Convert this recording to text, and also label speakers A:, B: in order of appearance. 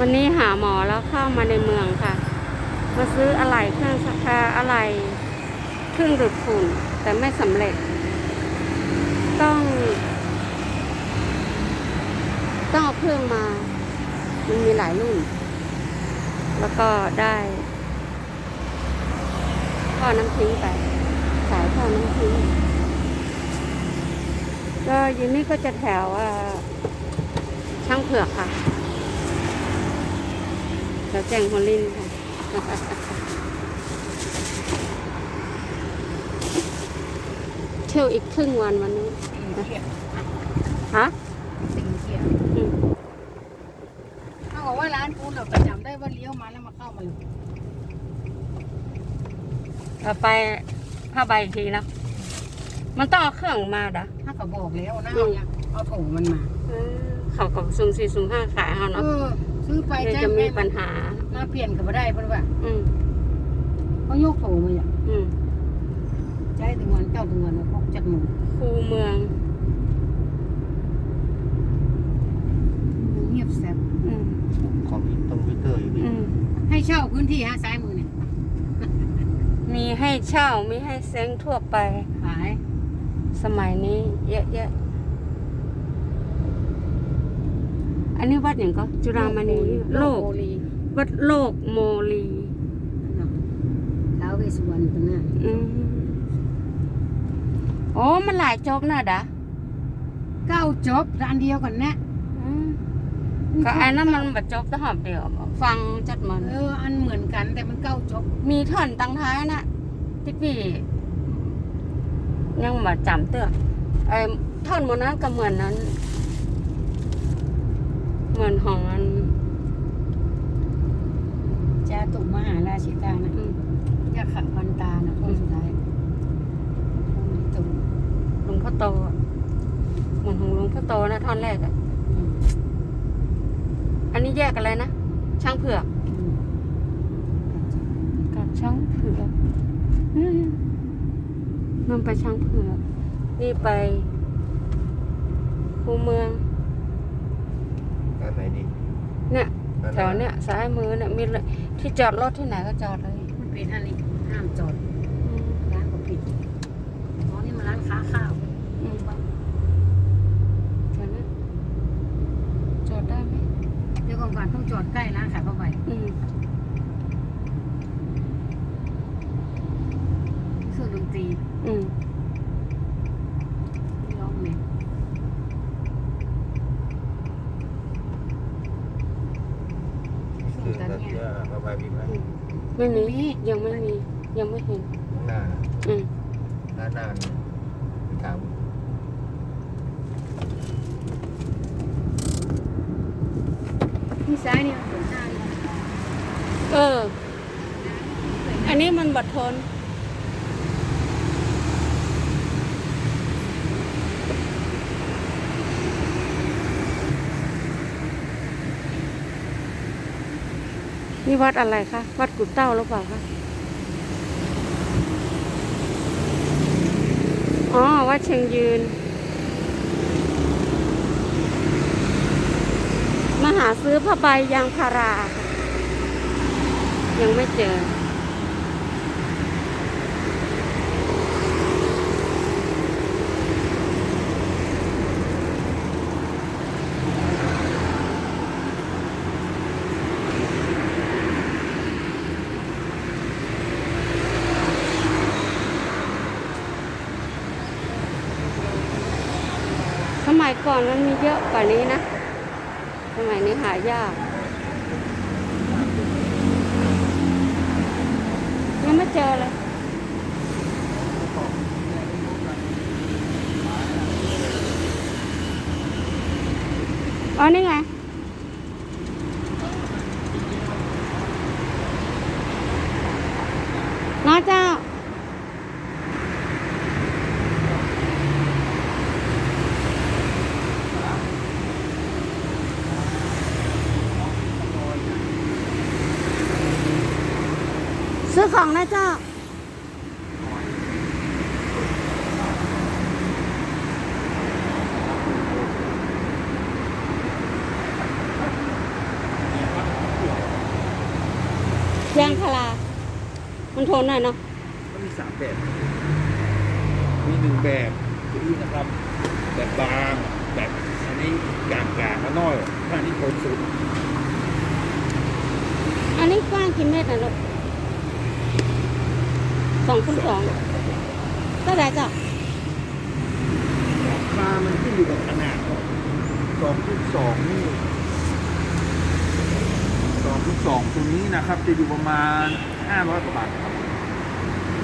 A: วันนี้หาหมอแล้วเข้ามาในเมืองค่ะ มาซื้ออะไหล่เครื่องซักผ้าอะไหล่เครื่องดูดฝุ่น แต่ไม่สำเร็จ ต้อง ต้องเอาเครื่องมา มันมีหลายรุ่น แล้วก็ได้ท่อน้ำทิ้งไป สายท่อน้ำทิ้งก็อยู่นี่ก็จะแถวช่างเผือกค่ะ แถวแจงฮอลลินค่ะเที่ยวอีกครึ่งวันวันนี้ฮะ
B: ติงเขียว
A: อืม
B: เขาบอกว่าร้านกูเราประจำได้ว่าเลี้ยวมาแล้วมาเข้ามาเลย
A: เราไปผ้าใบอีกทีนะมันต้องเอาเครื่องมาดะ
B: ถ้าเขาบอกแล้วนะเอาเนี่ยเอาถุงมันมา
A: เขากับซุ่มสี่ซุ่มห้าขายเขา
B: เอ
A: เนาะ
B: อ ซื้อไป
A: เดี๋ยว
B: แจ้
A: จะ
B: ง
A: มี
B: ให้
A: ปัญหา
B: มาเปลี่ยนกับได้เพื่อนว่า
A: อืม
B: เขายกถุงมาอย่าง
A: อืม
B: ใจถึงวันเจ้าถึงวันแล้วพกจัดหมือ
A: คูเมือง
B: เงียบแซ่บ
A: อืม
C: ของตรงวิเตอร์อยู่นี่
A: อืม
B: ให้เช่าพื้นที่ฮะซ้ายมือเนี่ย
A: มีให้เช่ามีให้เซ้งทั่วไป
B: ขาย
A: สมัยนี้ เยอะแยะ อันนี้วัดอย่างก็จุฬามณีโลก
B: โอลี
A: วัดโลกโมลี
B: เนาะท้าวเวสสุวรรณตรงนั้น
A: อืมโอ้มันหลายจบนะดะ
B: เก้าจบร้านเดียวกันแนะ
A: อืมก็อันนั้นมันบัดจบแต่หอบเดียวฟังจัดมัน
B: เอออันเหมือนกันแต่มันเก้าจบ
A: มีท่อนตั้งท้ายนะที่พี่ยังมาจำเตือไอ้ท่อนบนนั้นก็เหมือนนั้น เหมือนของอัน
B: จาตุมหาราชิกานะ
A: อืม
B: ยาขัดวันตานะคนสุดท้ายตุ่ม
A: หลวงพ่อโตอะเหมือนของหลวงพ่อโตนะท่อนแรกอะอันนี้แยกอะไรนะ ช่างเผือกกับช่างเผือกอืมมันไปช่างเผือก นี่ไปคูเมือง
C: ร้านไหนดี
A: เนี่ย
C: ร้า
A: แถวเนี้ยซ้ายมือเนี่ยมีเลยที่จอดรถที่ไหนก็จอดเลย
B: มันเป็นอันนี้ห้ามจอด
A: อืม
B: ร้านก็ปิดอ๋อนี่มันร้านค้าข้าว
A: อืมแถวนั้นจอดได้ไหม
B: เดี๋ยวก่อนก่อนต้องจอดใกล้ร้านขายผ้าใบ
A: อืม
B: เครื่องดนตรี
A: อืม
B: ที่ร้องเพลง
C: คือตัด เสื้อผ้าใบมีไหม
A: ไม่มียังไม่มี ยังไม่เห็น
C: ข้างหน้า
A: อืม
C: ร้านหน้านี่ถาม
B: ที่ซ้ายนี่มันเป็นหน้านี่
A: เออ อันนี้มันบัดทน นี่วัดอะไรคะ วัดกุดเต้าหรือเปล่าคะ อ๋อ วัดเชียงยืน มาหาซื้อผ้าใบยางพาราค่ะยังไม่เจอ ส มัยก่อนมันมีเยอะกว่านี้นะ สมัยนี้หายาก ยังไม่เจอเลยอ๋อนี่ไงน้าเจ้า สองนะเจ้า ยางพารา มันทนหน่อยเนาะ
D: มันมีสามแบบ มีหนึ่งแบบคือนี่นะครับ แบบบาง แบบอันนี้กลางกลางๆแล้วน้อยอันนี้ทนสุด
A: อันนี้กว้างกี่เมตรนะลูก สองคูณสองก็ได้จ้ะ
D: ราคามันขึ้นอยู่กับขนาดสองคูณสองนี่สองคูณสองตัวนี้นะครับ จะอยู่ประมาณห้าร้อยกว่าบาทครับ